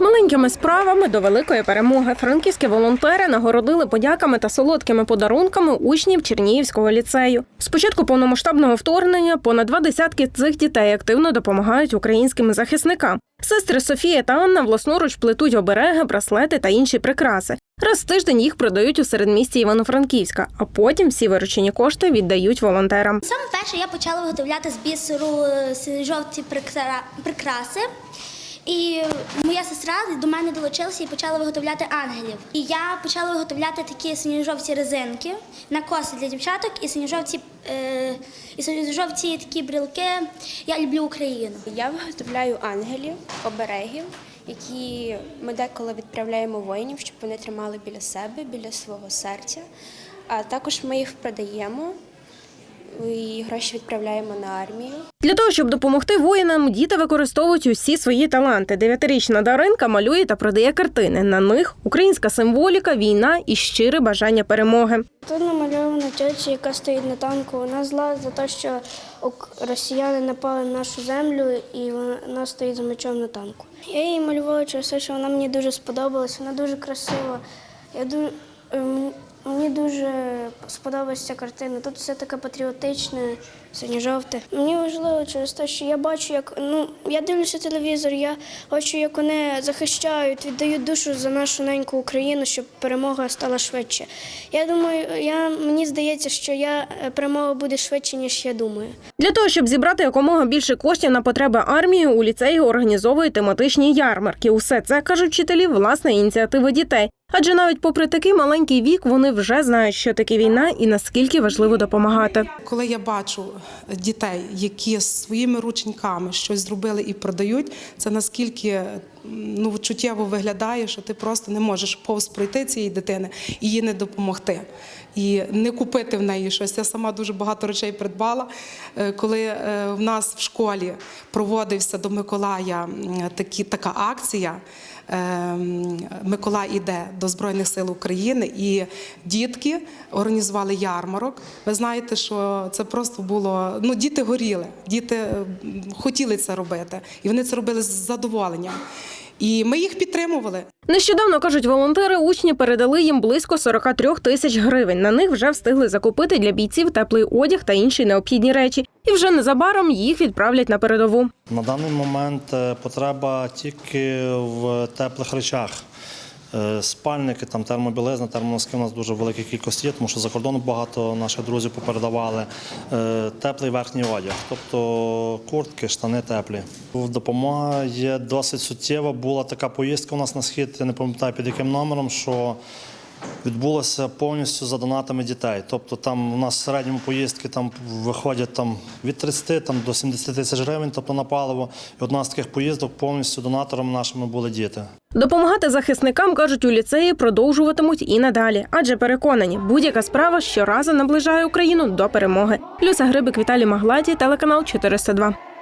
Маленькими справами до великої перемоги франківські волонтери нагородили подяками та солодкими подарунками учнів Чернігівського ліцею. З початку повномасштабного вторгнення понад два десятки цих дітей активно допомагають українським захисникам. Сестри Софія та Анна власноруч плетуть обереги, браслети та інші прикраси. Раз в тиждень їх продають у середмісті Івано-Франківська, а потім всі виручені кошти віддають волонтерам. Саме перше я почала виготовляти з бісеру е, жовті прикраси. І моя сестра до мене долучилася і почала виготовляти ангелів. І я почала виготовляти такі синьо-жовті резинки на коси для дівчаток і синьо-жовті, е, і синьо-жовті такі брілки. Я люблю Україну. Я виготовляю ангелів, оберегів, які ми деколи відправляємо воїнів, щоб вони тримали біля себе, біля свого серця. А також ми їх продаємо і гроші відправляємо на армію. Для того, щоб допомогти воїнам, діти використовують усі свої таланти. Дев'ятирічна Даринка малює та продає картини. На них українська символіка, війна і щире бажання перемоги. Тут намальована тьотя, яка стоїть на танку. Вона зла за те, що росіяни напали на нашу землю і вона стоїть за мечом на танку. Я її малювала через те, що вона мені дуже сподобалась, вона дуже красива. Я ду... Мені дуже сподобалася ця картина. Тут все таке патріотичне, синьо-жовте. Мені важливо через те, що я бачу, як ну я дивлюся телевізор, я бачу, як вони захищають, віддають душу за нашу неньку Україну, щоб перемога стала швидше. Я думаю, я мені здається, що я е, перемога буде швидше, ніж я думаю. Для того, щоб зібрати якомога більше коштів на потреби армії, у ліцеї організовують тематичні ярмарки. Усе це кажуть вчителі, власна ініціатива дітей. Адже навіть попри такий маленький вік, вони вже знають, що таке війна і наскільки важливо допомагати. Коли я бачу дітей, які своїми рученьками щось зробили і продають, це наскільки ну, чуттєво виглядає, що ти просто не можеш повз пройти цієї дитини і їй не допомогти. І не купити в неї щось. Я сама дуже багато речей придбала. Е, Коли е, в нас в школі проводився до Миколая такі, така акція. Ем, Миколай іде до Збройних сил України, і дітки організували ярмарок. Ви знаєте, що це просто було. Ну, діти горіли, діти е, хотіли це робити, і вони це робили з задоволенням. І ми їх підтримували. Нещодавно кажуть волонтери, учні передали їм близько 43 тисяч гривень. На них вже встигли закупити для бійців теплий одяг та інші необхідні речі. І вже незабаром їх відправлять на передову. На даний момент е, потреба тільки в теплих речах. Е, Спальники, там термобілизна, термоноски у нас дуже велика кількість є, тому що за кордоном багато наших друзів попередавали. Е, Теплий верхній одяг, тобто куртки, штани теплі. Допомога є досить суттєва. Була така поїздка у нас на схід, я не пам'ятаю під яким номером, що відбулося повністю за донатами дітей. Тобто там у нас в середньому поїздки там виходять там, від 30 там, до 70 тисяч гривень тобто на паливо. І одна з таких поїздок повністю донаторами нашими були діти. Допомагати захисникам кажуть у ліцеї продовжуватимуть і надалі, адже переконані, будь-яка справа щоразу наближає Україну до перемоги. Люся Грибик, Віталій Магладі, телеканал 402.